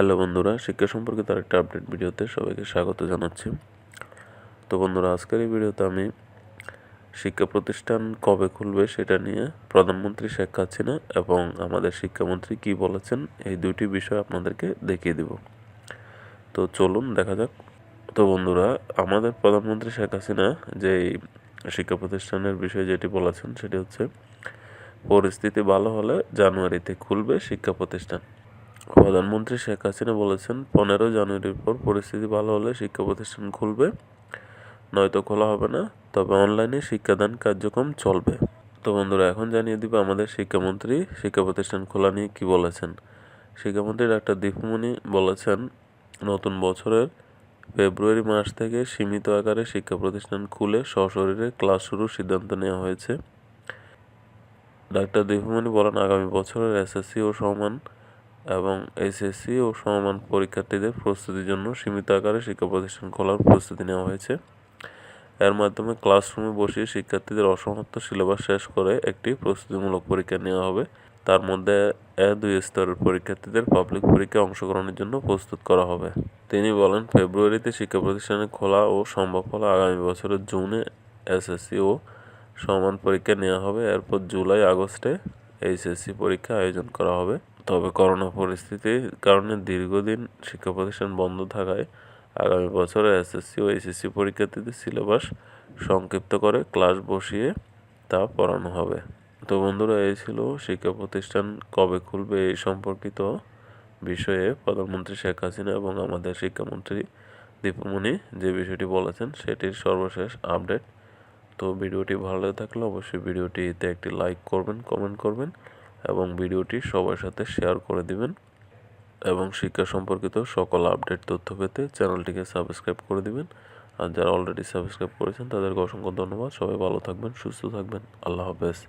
Hello বন্ধুরা, শিক্ষা সম্পর্কে সম্পর্কিত আরেকটা আপডেট ভিডিওতে সবাইকে স্বাগত জানাচ্ছি। তো বন্ধুরা, আজকের এই ভিডিওতে আমি শিক্ষা প্রতিষ্ঠান কবে খুলবে সেটা নিয়ে প্রধানমন্ত্রী শেখ হাসিনা এবং আমাদের শিক্ষামন্ত্রী কি বলেছেন এই দুটি বিষয় আপনাদেরকে দেখিয়ে দিব। তো চলুন, দেখা যাক। তো বন্ধুরা, আমাদের প্রধানমন্ত্রী শেখ হাসিনা যে শিক্ষা প্রতিষ্ঠানের বিষয়ে যেটি বলেছেন সেটি হচ্ছে, পরিস্থিতি ভালো হলে জানুয়ারিতে খুলবে শিক্ষা প্রতিষ্ঠান। প্রধানমন্ত্রী শেখ হাসিনা বলেছেন, পনেরো জানুয়ারির পর পরিস্থিতি ভালো হলে শিক্ষা প্রতিষ্ঠান খুলবে, নয়তো খোলা হবে না, তবে অনলাইনে শিক্ষাদান কার্যক্রম চলবে। তো বন্ধুরা, এখন জানিয়ে দিব আমাদের শিক্ষামন্ত্রী শিক্ষা প্রতিষ্ঠান খোলা নিয়ে কী বলেছেন। শিক্ষামন্ত্রী ডাক্তার দীপমণি বলেছেন, নতুন বছরের ফেব্রুয়ারি মাস থেকে সীমিত আকারে শিক্ষা প্রতিষ্ঠান খুলে সশরীরে ক্লাস শুরুর সিদ্ধান্ত নেওয়া হয়েছে। ডাক্তার দীপমণি বলেন, আগামী বছরের এসএসসি ও সমান এবং এসএসসি ও সমমান পরীক্ষার্থীদের প্রস্তুতির জন্য সীমিত আকারে শিক্ষা প্রতিষ্ঠান খোলার প্রস্তুতি নেওয়া হয়েছে। এর মাধ্যমে ক্লাসরুমে বসিয়ে শিক্ষার্থীদের অসমাপ্ত সিলেবাস শেষ করে একটি প্রস্তুতিমূলক পরীক্ষা নেওয়া হবে। তার মধ্যে এ দুই স্তরের পরীক্ষার্থীদের পাবলিক পরীক্ষায় অংশগ্রহণের জন্য প্রস্তুত করা হবে। তিনি বলেন, ফেব্রুয়ারিতে শিক্ষা প্রতিষ্ঠানে খোলা ও সম্ভব হলে আগামী বছরের জুনে এসএসসি ও সমান পরীক্ষা নেওয়া হবে। এরপর জুলাই, আগস্টে এইচএসসি পরীক্ষা আয়োজন করা হবে। তবে করোনা পরিস্থিতির কারণে দীর্ঘদিন শিক্ষা প্রতিষ্ঠান বন্ধ থাকায় আগামী বছরে এসএসসি ও এইচএসসি পরীক্ষার্থীদের সিলেবাস সংক্ষিপ্ত করে ক্লাস বসিয়ে তা পড়ানো হবে। তো বন্ধুরা, এই ছিল শিক্ষা প্রতিষ্ঠান কবে খুলবে এই সম্পর্কিত বিষয়ে প্রধানমন্ত্রী শেখ হাসিনা এবং আমাদের শিক্ষামন্ত্রী দীপমণি যে বিষয়টি বলেছেন সেটির সর্বশেষ আপডেট। তো ভিডিওটি ভালো থাকলে অবশ্যই ভিডিওটিতে একটি লাইক করবেন, কমেন্ট করবেন। এবং ভিডিওটি সবার সাথে শেয়ার করে দিবেন এবং শিক্ষা সম্পর্কিত সকল আপডেট তথ্য পেতে চ্যানেলটিকে সাবস্ক্রাইব করে দিবেন। আর যারা অলরেডি সাবস্ক্রাইব করেছেন, তাদেরকে অসংখ্য ধন্যবাদ। সবাই ভালো থাকবেন, সুস্থ থাকবেন। আল্লাহ হাফেজ।